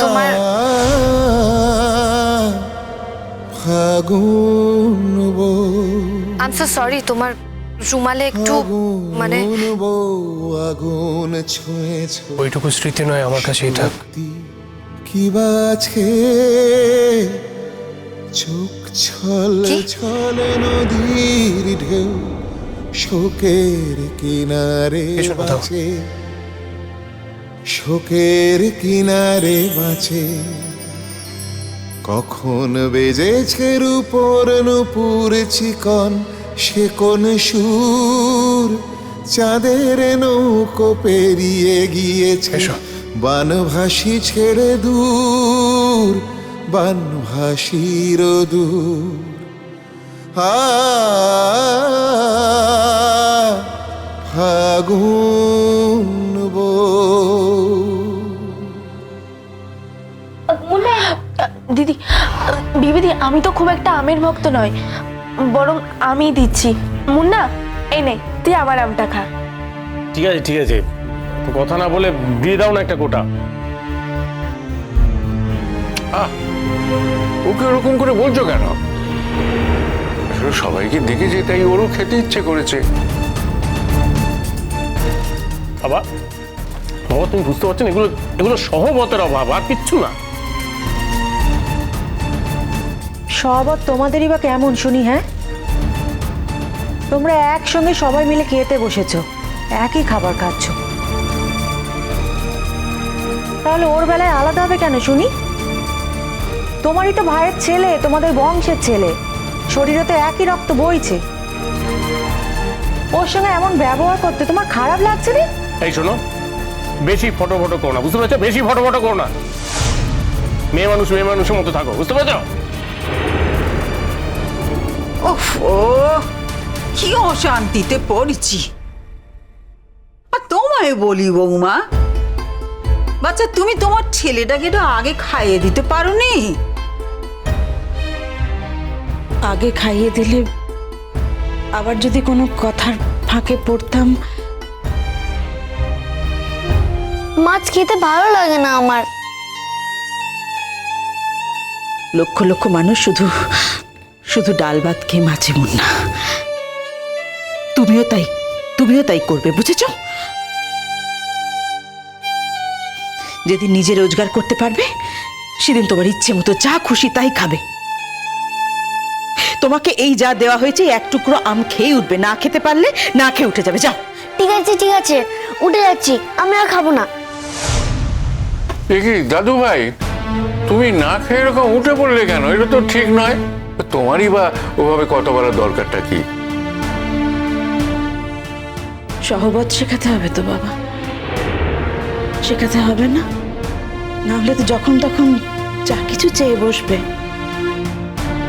তোমার- ফাগুন I am so sorry তোমার রুমালে একটু মানে আগুন বউ আগুন ছুঁয়ে ছুঁয়ে। ওইটুকু স্মৃতি নয় আমার কাছে এটা। কি বাছে চোখ ছল ছল নদীর ঢেউ শোকের কিনারে। বাঁচে শোকের কিনারে বাঁচে। কখন বেজেছে রূপর নুপুর চিকন সে কোন সুর? চাঁদের নৌকো পেরিয়ে গিয়েছে। বানভাসী ছেড়ে দূর বানভাসীর দূর। আ ফাগুন বউ দিদি বিবিদি আমি তো খুব একটা আমের ভক্ত নয় বরং আমি দিচ্ছি। মুন্না এই নে তুই আমার আমটা খা। ঠিক আছে ঠিক আছে। কথা না বলে দিয়ে দাও না একটা কোটা আহ, ওকে ওরকম করে বলছো কেন? সবাইকে দেখেছে তাই ওরও খেতে ইচ্ছে করেছে। বাবা বাবা তুমি বুঝতে পারছ না এগুলো এগুলো সহমতের অভাব আর কিচ্ছু না। সহবত তোমাদেরই বা কেমন, শুনি হ্যাঁ? তোমরা একসঙ্গে সবাই মিলে খেতে বসেছো, একই খাবার খাচ্ছ। তাহলে ওর বেলায় আলাদা হবে কেন, শুনি? তোমারই তো ভাইয়ের ছেলে, তোমাদের বংশের ছেলে। শরীরে তো একই রক্ত বইছে। ওর সঙ্গে এমন ব্যবহার করতে তোমার খারাপ লাগছে রে? এই শোনো, বেশি ফটো ফটো করো না, বুঝতে পারছ? বেশি ফটো ফটো করো না। মেয়ে মানুষ, মেয়ে মানুষের মতো থাকো, বুঝতে পেরেছ? ও কি অশান্তিতে পড়েছি। আর তোমায় বলি বৌমা বাচ্চা তুমি তোমার ছেলেটাকে তো আগে খাইয়ে দিতে পারোনি। আগে খাইয়ে দিলে আবার যদি কোনো কথার ফাঁকে পড়তাম। মাছ খেতে ভালো লাগে না আমার। লক্ষ লক্ষ মানুষ শুধু শুধু ডাল ভাত খেয়ে মাছে মুন্না তুমিও তাই তুমিও তাই করবে বুঝেছ? যেদিন নিজে রোজগার করতে পারবে সেদিন তোমার ইচ্ছে মতো যা খুশি তাই খাবে। তোমাকে এই যা দেওয়া হয়েছে এক টুকরো আম খেয়ে উঠবে। না খেতে পারলে না খেয়ে উঠে যাবে যাও। ঠিক আছে ঠিক আছে। উঠে যাচ্ছি। আমি আর খাব না। দাদু ভাই তুমি না খেয়ে এরকম উঠে পড়লে কেন? এটা তো ঠিক নয়। তোমারই বা ওভাবে কত বলার দরকারটা কি? সহবত শেখাতে হবে তো বাবা। শেখাতে হবে না? না হলে তো যখন তখন যা কিছু চেয়ে বসবে।